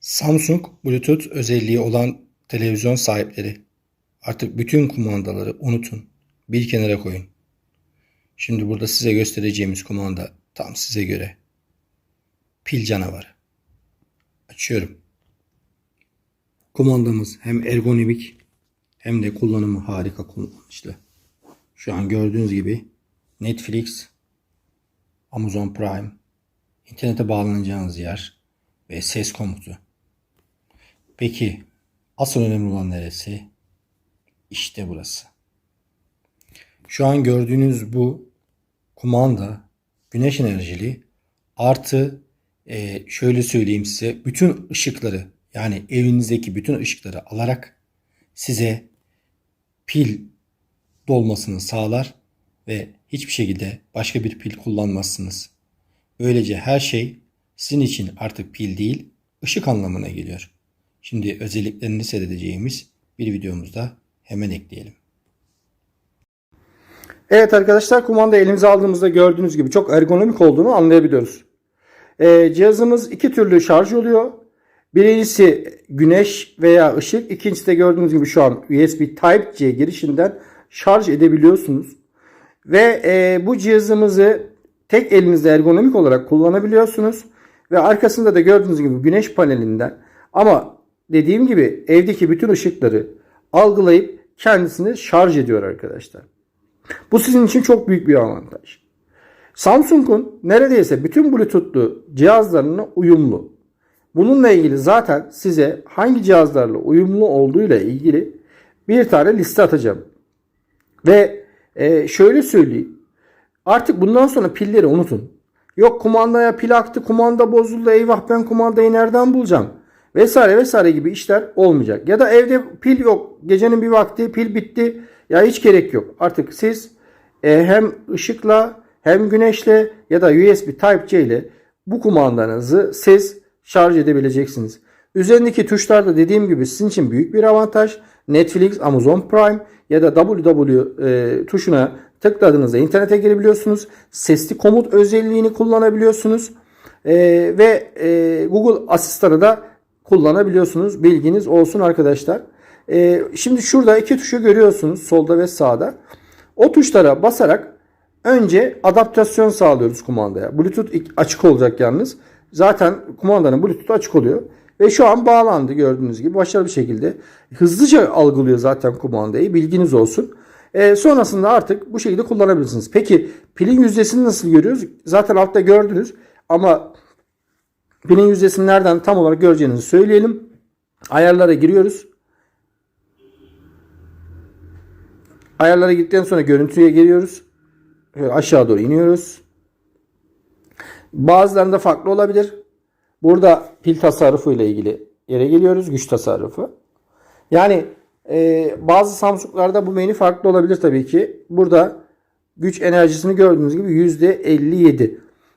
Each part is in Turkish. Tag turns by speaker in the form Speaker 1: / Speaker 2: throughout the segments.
Speaker 1: Samsung Bluetooth özelliği olan televizyon sahipleri artık bütün kumandaları unutun. Bir kenara koyun. Şimdi burada size göstereceğimiz kumanda tam size göre. Pil canavarı. Açıyorum. Kumandamız hem ergonomik hem de kullanımı harika kullanışlı. Şu an gördüğünüz gibi Netflix, Amazon Prime, internete bağlanacağınız yer ve ses komutu. Peki asıl önemli olan neresi? İşte burası. Şu an gördüğünüz bu kumanda güneş enerjili artı e, şöyle söyleyeyim size bütün ışıkları yani evinizdeki bütün ışıkları alarak size pil dolmasını sağlar ve hiçbir şekilde başka bir pil kullanmazsınız. Böylece her şey sizin için artık pil değil ışık anlamına geliyor. Şimdi özelliklerini seyredeceğimiz bir videomuzda hemen ekleyelim.
Speaker 2: Evet arkadaşlar kumanda elimize aldığımızda gördüğünüz gibi çok ergonomik olduğunu anlayabiliyoruz. Ee, cihazımız iki türlü şarj oluyor. Birincisi güneş veya ışık. İkincisi de gördüğünüz gibi şu an USB Type-C girişinden şarj edebiliyorsunuz. Ve e, bu cihazımızı tek elinizde ergonomik olarak kullanabiliyorsunuz. Ve arkasında da gördüğünüz gibi güneş panelinden ama dediğim gibi evdeki bütün ışıkları algılayıp kendisini şarj ediyor arkadaşlar. Bu sizin için çok büyük bir avantaj. Samsung'un neredeyse bütün Bluetooth'lu cihazlarına uyumlu. Bununla ilgili zaten size hangi cihazlarla uyumlu olduğuyla ilgili bir tane liste atacağım. Ve e, şöyle söyleyeyim. Artık bundan sonra pilleri unutun. Yok kumandaya pil aktı, kumanda bozuldu, eyvah ben kumandayı nereden bulacağım? Vesaire vesaire gibi işler olmayacak. Ya da evde pil yok, gecenin bir vakti pil bitti. Ya hiç gerek yok. Artık siz e, hem ışıkla hem güneşle ya da USB Type-C ile bu kumandanızı siz şarj edebileceksiniz. Üzerindeki tuşlarda dediğim gibi sizin için büyük bir avantaj. Netflix, Amazon Prime ya da WW e, tuşuna tıkladığınızda internete girebiliyorsunuz. Sesli komut özelliğini kullanabiliyorsunuz. E, ve e, Google Asistan'ı da kullanabiliyorsunuz. Bilginiz olsun arkadaşlar. E, şimdi şurada iki tuşu görüyorsunuz solda ve sağda. O tuşlara basarak önce adaptasyon sağlıyoruz kumandaya. Bluetooth açık olacak yalnız. Zaten kumandanın Bluetooth açık oluyor. Ve şu an bağlandı gördüğünüz gibi başarılı bir şekilde. Hızlıca algılıyor zaten kumandayı. Bilginiz olsun. E, sonrasında artık bu şekilde kullanabilirsiniz. Peki pilin yüzdesini nasıl görüyoruz? Zaten altta gördünüz. Ama pilin yüzdesini nereden tam olarak göreceğinizi söyleyelim. Ayarlara giriyoruz. Ayarlara gittikten sonra görüntüye giriyoruz. Şöyle aşağı doğru iniyoruz. Bazılarında farklı olabilir. Burada pil tasarrufu ile ilgili yere geliyoruz. Güç tasarrufu. Yani e, bazı Samsung'larda bu menü farklı olabilir tabii ki. Burada güç enerjisini gördüğünüz gibi %57.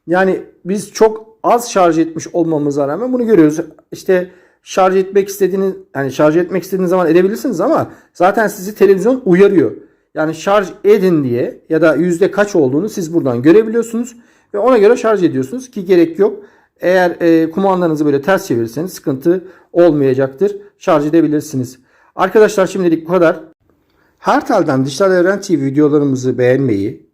Speaker 2: Yani biz çok az şarj etmiş olmamıza rağmen bunu görüyoruz. İşte şarj etmek istediğiniz yani şarj etmek istediğiniz zaman edebilirsiniz ama zaten sizi televizyon uyarıyor. Yani şarj edin diye ya da yüzde kaç olduğunu siz buradan görebiliyorsunuz ve ona göre şarj ediyorsunuz ki gerek yok. Eğer e, kumandanızı böyle ters çevirirseniz sıkıntı olmayacaktır. Şarj edebilirsiniz. Arkadaşlar şimdilik bu kadar. Her telden Dijital Evren TV videolarımızı beğenmeyi,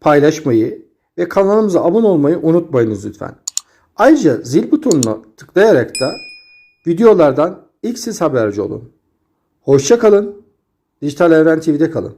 Speaker 2: paylaşmayı ve kanalımıza abone olmayı unutmayınız lütfen. Ayrıca zil butonuna tıklayarak da videolardan ilk siz haberci olun. Hoşça kalın. Dijital Evren TV'de kalın.